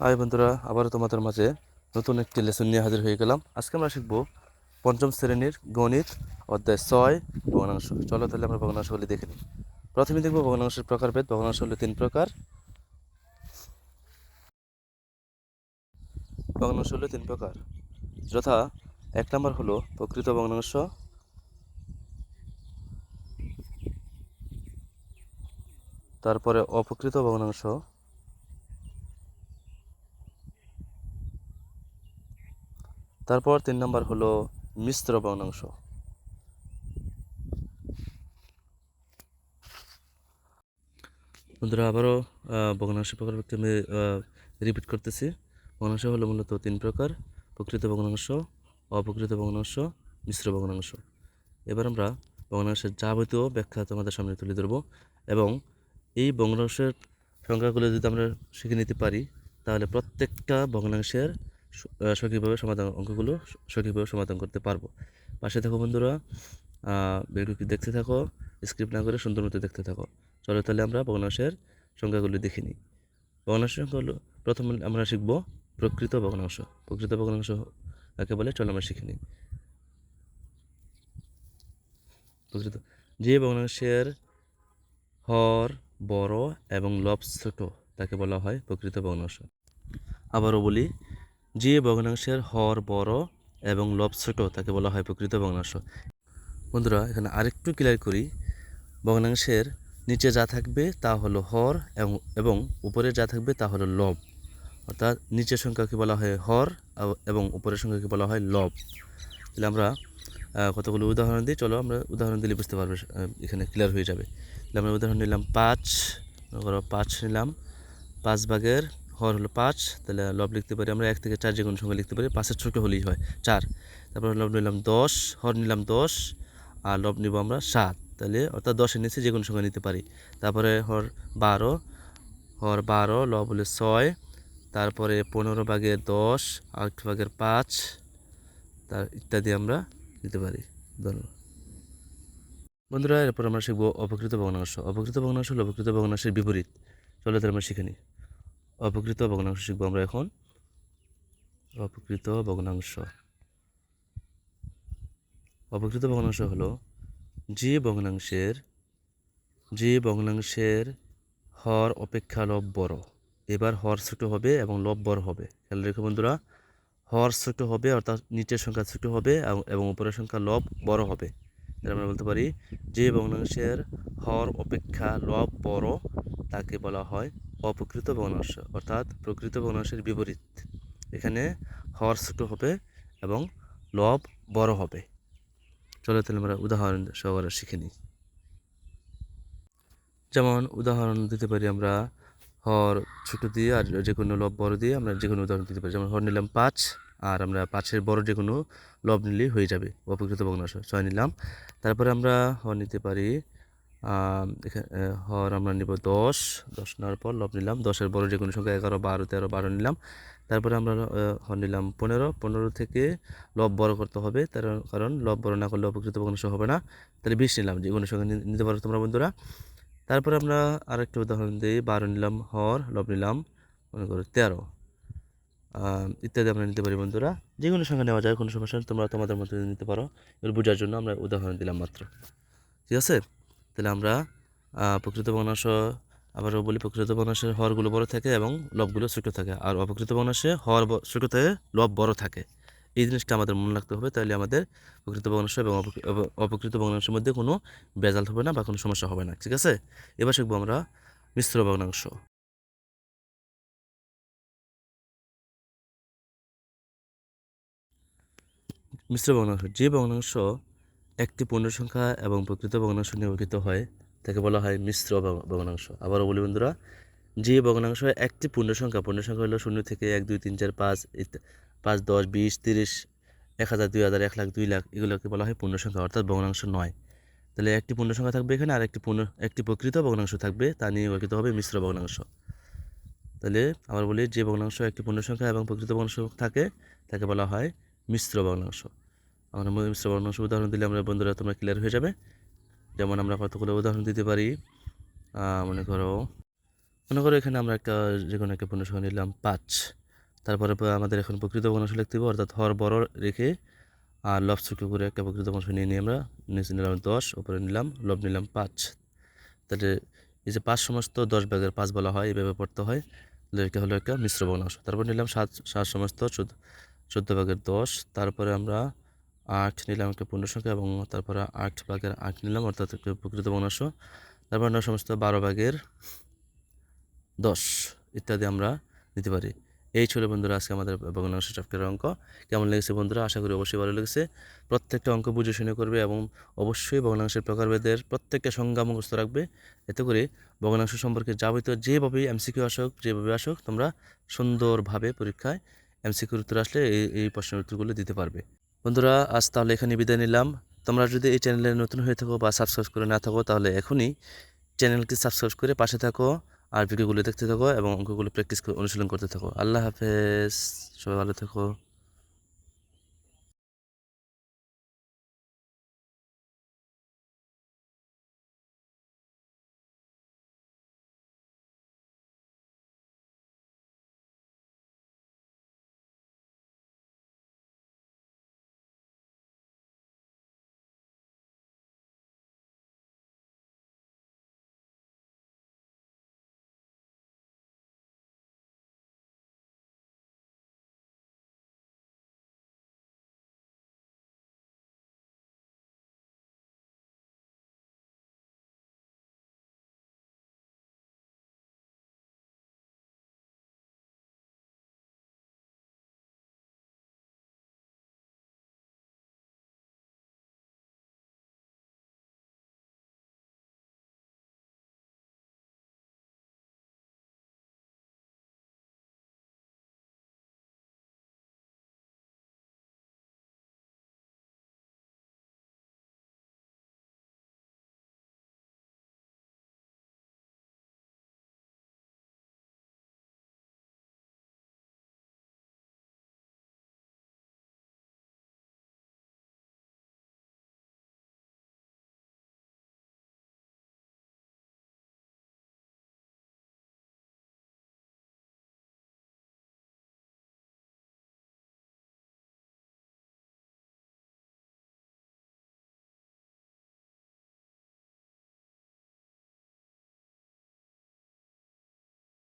High বন্ধুরা, আবারও তোমাদের মাঝে নতুন একটি লেসন নিয়ে হাজির হয়ে গেলাম। আজকে আমরা শিখব পঞ্চম শ্রেণির গণিত অধ্যায় ছয়, ভগ্নাংশ। চলো তাহলে আমরা ভগ্নাংশগুলি দেখে নিই। প্রথমে দেখব ভগ্নাংশের প্রকারভেদ। ভগ্নাংশ হলো তিন প্রকার। ভগ্নাংশ হলো তিন প্রকার। যথা, এক নম্বর হলো প্রকৃত ভগ্নাংশ। তারপরে অপ্রকৃত ভগ্নাংশ। তারপর তিন নম্বর হলো মিশ্র ভগ্নাংশ বন্ধুরা আবারও আহ, ভগ্নাংশ প্রকার ব্যক্তি আমি রিপিট করতেছি। ভগ্নাংশ হলো মূলত তিন প্রকার প্রকৃত ভগ্নাংশ অপ্রকৃত ভগ্নাংশ মিশ্র ভগ্নাংশ এবার আমরা ভগ্নাংশের যাবতীয় ব্যাখ্যা তোমাদের সামনে তুলে ধরবো এবং এই ভগ্নাংশের সংখ্যাগুলো যদি আমরা শিখে নিতে পারি তাহলে প্রত্যেকটা ভগ্নাংশের সঠিকভাবে সমাধান অঙ্কগুলো সঠিকভাবে সমাধান করতে পারব। পাশে থাকো বন্ধুরা ভিডিওটি দেখতে থাকো স্ক্রিপ্ট না করে সুন্দর মতো দেখতে থাকো। চলো তাহলে আমরা ভগ্নাংশের সংখ্যাগুলো দেখে নিই। ভগ্নাংশের সংখ্যা হলো প্রথম আমরা শিখব প্রকৃত ভগ্নাংশ প্রকৃত ভগ্নাংশ কাকে বলে? চলো আমরা শিখে নিই। প্রকৃত, যে ভগ্নাংশের হর, বড় এবং লব ছোট, তাকে বলা হয় প্রকৃত ভগ্নাংশ আবারও বলি যে ভগ্নাংশের হর, বড় এবং লব ছোট, তাকে বলা হয় প্রকৃত ভগ্নাংশ। বন্ধুরা, এখানে আরেকটু ক্লিয়ার করি। ভগ্নাংশের নিচে যা থাকবে তা হলো হর এবং এবং উপরে যা থাকবে তা হলো লব। অর্থাৎ নিচের সংখ্যাকে বলা হয় হর এবং উপরের সংখ্যাকে বলা হয় লব। তাহলে আমরা কতগুলো উদাহরণ দিই? চলো আমরা উদাহরণ দিলে বুঝতে পারবে এখানে ক্লিয়ার হয়ে যাবে। তাহলে আমরা উদাহরণ নিলাম পাঁচ পাঁচ নিলাম। পাঁচ ভাগের হর হলো পাঁচ, তাহলে লব লিখতে পারি আমরা এক থেকে চার যে কোনো সংখ্যা লিখতে পারি, পাঁচের ছোটো হলেই হয়, চার। তারপর লব নিলাম দশ, হর নিলাম দশ, আর লব নিব আমরা সাত। তাহলে অর্থাৎ দশের নিচে যে কোনো সংখ্যা নিতে পারি। তারপরে হর বারো হর বারো লব হলে ছয়, তারপরে পনেরো ভাগের দশ, আট ভাগের পাঁচ, তার ইত্যাদি আমরা নিতে পারি। ধন্যবাদ। বন্ধুরা, এরপর আমরা শিখব অপকৃত ভগ্নাংশ। অপকৃত ভগ্নাংশ হলো অপকৃত ভগ্নাংশের বিপরীত। চলো তাহলে আমরা শিখে নিই। অপকৃত ভগ্নাংশ শিখব আমরা এখন। অপকৃত ভগ্নাংশ। অপকৃত ভগ্নাংশ হলো যে ভগ্নাংশের যে ভগ্নাংশের হর অপেক্ষা লব বড়। এবার হর ছোট হবে এবং লব বড় হবে। খেয়াল রেখো বন্ধুরা, হর ছোট হবে, অর্থাৎ নিচের সংখ্যা ছোট হবে এবং- উপরের সংখ্যা লব বড় হবে। আমরা বলতে পারি, যে ভগ্নাংশের হর অপেক্ষা লব বড়, তাকে বলা হয় অপকৃত ভগ্নাংশ অর্থাৎ প্রকৃত ভগ্নাংশের বিপরীত। এখানে হর ছোট হবে এবং লব বড় হবে। চলো তাহলে আমরা উদাহরণ সহকারে শিখে নিই। যেমন উদাহরণ দিতে পারি আমরা হর ছোট দিয়ে আর যে কোনো লব বড় দিয়ে আমরা যে কোনো উদাহরণ দিতে পারি। যেমন হর নিলাম পাঁচ আর আমরা পাঁচের বড় যে কোনো লব নিলেই হয়ে যাবে অপকৃত ভগ্নাংশ ছয় নিলাম। তারপরে আমরা হর নিতে পারি হর আমরা নিব দশ। দশ নেওয়ার পর লব নিলাম। দশের বড় যে কোনো সংখ্যা এগারো, বারো, তেরো, বারো নিলাম। তারপরে আমরা হর নিলাম পনেরো। পনেরো থেকে লব বড় করতে হবে। তার কারণ লব বড় না করলে অপকৃত ভগ্নাংশ হবে না। তাহলে বিশ নিলাম, যে কোনো সংখ্যা নিতে পারো তোমরা বন্ধুরা। তারপরে আমরা আরেকটা উদাহরণ দিই। বারো নিলাম হর, লব নিলাম, মনে করো তেরো। ইত্যাদি আমরা নিতে পারি বন্ধুরা। যে কোনো সংখ্যা নেওয়া যায়, কোনো সমস্যা তোমরা তোমাদের মধ্যে নিতে পারো। এবার বোঝার জন্য আমরা উদাহরণ দিলাম মাত্র। ঠিক আছে? তাহলে আমরা প্রকৃত ভগ্নাংশ আবারও বলি প্রকৃত ভগ্নাংশের হরগুলো বড় থাকে এবং লবগুলো ছোটো থাকে। আর অপকৃত ভগ্নাংশে হর ছোটো থাকে লব বড় থাকে। এই জিনিসটা আমাদের মনে রাখতে হবে, তাহলে আমাদের প্রকৃত ভগ্নাংশ এবং অপকৃত ভগ্নাংশের মধ্যে কোনো বেজাল হবে না বা কোনো সমস্যা হবে না, ঠিক আছে? এবার শিখব আমরা মিশ্র ভগ্নাংশ। মিশ্র ভগ্নাংশ, যে ভগ্নাংশ একটি পূর্ণ সংখ্যা এবং প্রকৃত ভগ্নাংশ নিয়ে গঠিত হয়, তাকে বলা হয় মিশ্র ভগ- ভগ্নাংশ। আবারও বলি বন্ধুরা, যে ভগ্নাংশ একটি পূর্ণ সংখ্যা পূর্ণ সংখ্যা হলো শূন্য থেকে এক, দুই, তিন, চার, পাঁচ পাঁচ, দশ, বিশ, তিরিশ, এক হাজার, দুই হাজার, এক লাখ, দুই লাখ, এগুলোকে বলা হয় পূর্ণ সংখ্যা অর্থাৎ ভগ্নাংশ নয়। তাহলে একটি পূর্ণ সংখ্যা থাকবে এখানে আর একটি পূর্ণ একটি প্রকৃত ভগ্নাংশ থাকবে, তা নিয়ে গঠিত হবে মিশ্র ভগ্নাংশ। তাহলে আবার বলি, যে ভগ্নাংশ একটি পূর্ণ সংখ্যা এবং প্রকৃত ভগ্নাংশ থাকে, তাকে বলা হয় মিশ্র ভগ্নাংশ। আমরা মিশ্র ভগ্নাংশ উদাহরণ দিলে আমরা বন্ধুরা তোমরা ক্লিয়ার হয়ে যাবে। যেমন আমরা কতগুলো উদাহরণ দিতে পারি? মনে করো মনে করো এখানে আমরা একটা যে কোনো একটা পূর্ণসংখ্যা নিলাম পাঁচ। তারপরে আমাদের এখন প্রকৃত ভগ্নাংশ লিখতে হবে, অর্থাৎ হর বড় রেখে, আর লব ছোট করে একটা প্রকৃত ভগ্নাংশ নিয়ে নিয়ে আমরা নিচে নিলাম দশ, উপরে নিলাম, লব নিলাম পাঁচ। তাহলে এই যে পাঁচ সমস্ত দশ ভাগের পাঁচ বলা হয় এইভাবে পড়তে হয়। তাহলে এটা হলো একটা মিশ্র ভগ্নাংশ তারপর নিলাম সাত সাত সমস্ত চোদ্দ ভাগের দশ। তারপরে আমরা আট নিলাম একটা পূর্ণ সংখ্যা এবং তারপরে আট ভাগের আট নিলাম, অর্থাৎ একটা প্রকৃত ভগ্নাংশ তারপর নয় সমস্ত বারো ভাগের দশ ইত্যাদি আমরা নিতে পারি। এই ছিল বন্ধুরা আজকে আমাদের ভগ্নাংশ চ্যাপ্টারের অঙ্ক। কেমন লেগেছে বন্ধুরা? আশা করি অবশ্যই ভালো লেগেছে। প্রত্যেকটা অঙ্ক বুঝে শুনে করবে এবং অবশ্যই ভগ্নাংশের প্রকারভেদের প্রত্যেকটা সংজ্ঞা মুখস্থ রাখবে। এতে করে ভগ্নাংশ সম্পর্কে যাবতীয় যেভাবেই এমসিকিউ আসুক, যেভাবে আসুক, তোমরা সুন্দরভাবে পরীক্ষায় এমসিকিউর উত্তর আসলে এই এই প্রশ্নের উত্তরগুলো দিতে পারবে। বন্ধুরা, আজ তাহলে এখানে বিদায় নিলাম। তোমরা যদি এই চ্যানেলে নতুন হয়ে থাকো বা সাবস্ক্রাইব করে না থাকো, তাহলে এখনই চ্যানেলকে সাবস্ক্রাইব করে পাশে থাকো আর ভিডিওগুলো দেখতে থাকো এবং অঙ্কগুলো প্র্যাকটিস করে অনুশীলন করতে থাকো। আল্লাহ হাফেজ। সবাই ভালো থাকো।